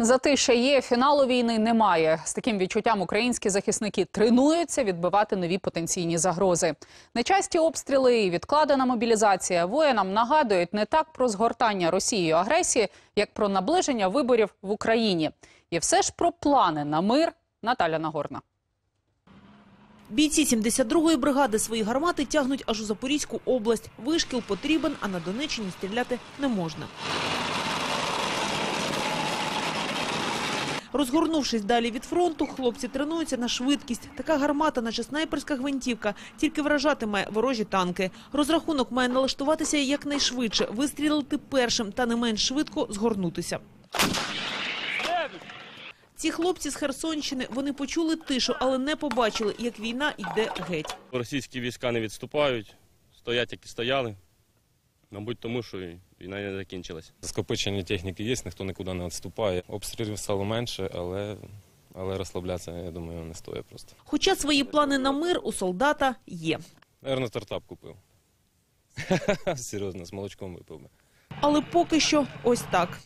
Затища є, фіналу війни немає. З таким відчуттям українські захисники тренуються відбивати нові потенційні загрози. Нечасті обстріли і відкладена мобілізація воїнам нагадують не так про згортання Росією агресії, як про наближення виборів в Україні. І все ж про плани на мир Наталя Нагорна. Бійці 72-ї бригади свої гармати тягнуть аж у Запорізьку область. Вишкіл потрібен, а на Донеччині стріляти не можна. Розгорнувшись далі від фронту, хлопці тренуються на швидкість. Така гармата, наче снайперська гвинтівка, тільки вражатиме ворожі танки. Розрахунок має налаштуватися якнайшвидше, вистрілити першим та не менш швидко згорнутися. Ці хлопці з Херсонщини, вони почули тишу, але не побачили, як війна йде геть. Російські війська не відступають, стоять, як і стояли. Мабуть, тому що війна не закінчилась. Скопичення техніки є, ніхто нікуди не відступає. Обстрілів стало менше, але, але розслаблятися, я думаю, не стоїть просто. Хоча свої плани на мир у солдата є. Наверно, стартап купив. Серйозно, з молочком випив би. Але поки що ось так.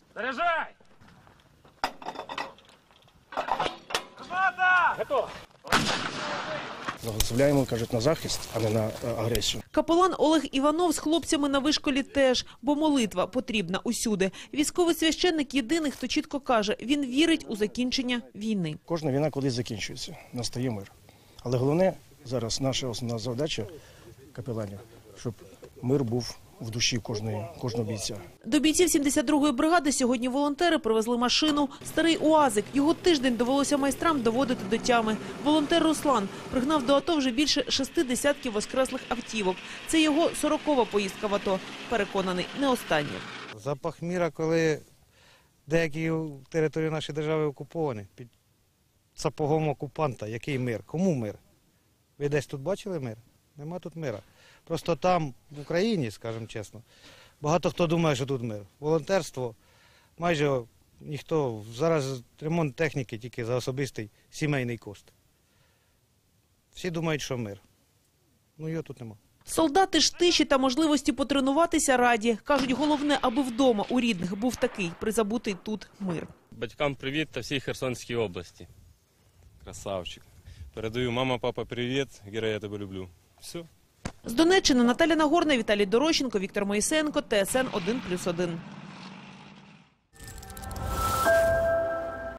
Благословляємо, кажуть, на захист, а не на е, агресію. Капелан Олег Іванов з хлопцями на вишколі теж, бо молитва потрібна усюди. Військовий священник єдиний, хто чітко каже, він вірить у закінчення війни. Кожна війна колись закінчується, настає мир. Але головне зараз наша основна задача капеланів, щоб мир був в душі кожної, кожного бійця. До бійців 72-ї бригади сьогодні волонтери привезли машину «Старий УАЗик». Його тиждень довелося майстрам доводити до тями. Волонтер Руслан пригнав до АТО вже більше шести десятків воскреслих автівок. Це його сорокова поїздка в АТО. Переконаний, не остання. Запах міра, коли деякі території нашої держави окуповані під сапогом окупанта. Який мир? Кому мир? Ви десь тут бачили мир? Нема тут мира. Просто там, в Україні, скажімо чесно, багато хто думає, що тут мир. Волонтерство майже ніхто. Зараз ремонт техніки тільки за особистий сімейний кошт. Всі думають, що мир. Ну його тут нема. Солдати ж тиші та можливості потренуватися раді. Кажуть, головне, аби вдома у рідних був такий призабутий тут мир. Батькам привіт та всій Херсонській області. Красавчик. Передаю мама, папа, привіт. Гіра, я тебе люблю. Все. З Донеччини Наталя Нагорна, Віталій Дорощенко, Віктор Моїсенко, ТСН 1+,1.